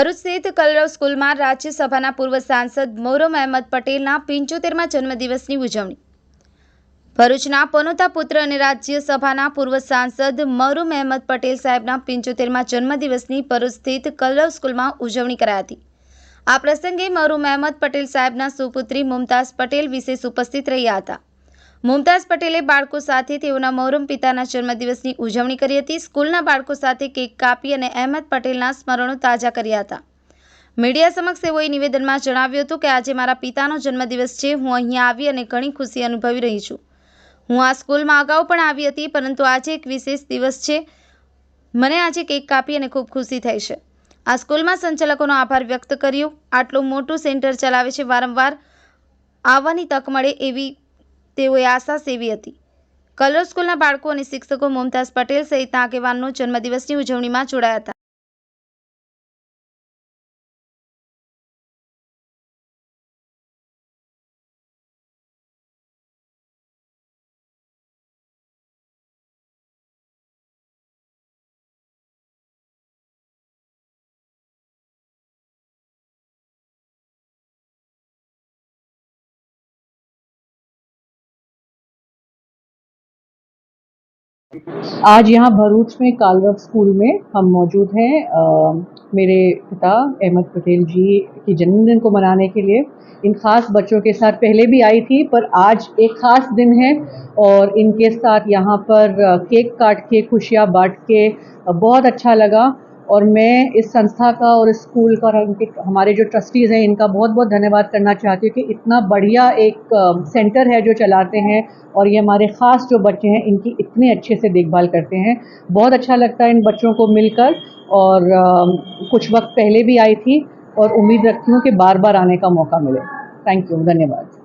ભરૂચ સ્થિત કલરવ સ્કૂલમાં રાજ્યસભાના પૂર્વ સાંસદ મોરમ અહેમદ પટેલના પિંચોતેરમા જન્મદિવસની ઉજવણી. ભરૂચના પનોતા પુત્ર અને રાજ્યસભાના પૂર્વ સાંસદ મરુમ અહેમદ પટેલ સાહેબના પિંચોતેરમા જન્મદિવસની ભરૂચ સ્થિત કલરવ સ્કૂલમાં ઉજવણી કરાઈ હતી. આ પ્રસંગે મરુમ અહેમદ પટેલ સાહેબના સુપુત્રી મુમતાઝ પટેલ વિશેષ ઉપસ્થિત રહ્યા હતા. મુમતાઝ પટેલે બાળકો સાથે તેઓના મૌરમ પિતાના જન્મદિવસની ઉજવણી કરી હતી. સ્કૂલના બાળકો સાથે કેક કાપી અને અહેમદ પટેલના સ્મરણો તાજા કર્યા હતા. મીડિયા સમક્ષ તેઓએ નિવેદનમાં જણાવ્યું હતું કે, આજે મારા પિતાનો જન્મદિવસ છે. હું અહીંયા આવી અને ઘણી ખુશી અનુભવી રહી છું. હું આ સ્કૂલમાં અગાઉ પણ આવી હતી, પરંતુ આજે એક વિશેષ દિવસ છે. મને આજે કેક કાપી અને ખૂબ ખુશી થઈ છે. આ સ્કૂલમાં સંચાલકોનો આભાર વ્યક્ત કર્યો. આટલું મોટું સેન્ટર ચલાવે છે. વારંવાર આવવાની તક મળે એવી તેઓએ આશા સેવી હતી. કલર સ્કૂલના બાળકો અને શિક્ષકો મુમતાઝ પટેલ સહિતના આગેવાનો જન્મદિવસની ઉજવણીમાં જોડાયા હતા. आज यहाँ भरूच में कालरव स्कूल में हम मौजूद हैं मेरे पिता अहमद पटेल जी के जन्मदिन को मनाने के लिए। इन खास बच्चों के साथ पहले भी आई थी, पर आज एक खास दिन है और इनके साथ यहाँ पर केक काट के, खुशियाँ बांट के बहुत अच्छा लगा। और मैं इस संस्था का और इस स्कूल का और उनके, हमारे जो ट्रस्टीज़ हैं, इनका बहुत बहुत धन्यवाद करना चाहती हूँ कि इतना बढ़िया एक सेंटर है जो चलाते हैं और ये हमारे ख़ास जो बच्चे हैं, इनकी इतने अच्छे से देखभाल करते हैं। बहुत अच्छा लगता है इन बच्चों को मिलकर और कुछ वक्त पहले भी आई थी और उम्मीद रखती हूँ कि बार बार आने का मौका मिले। थैंक यू धन्यवाद।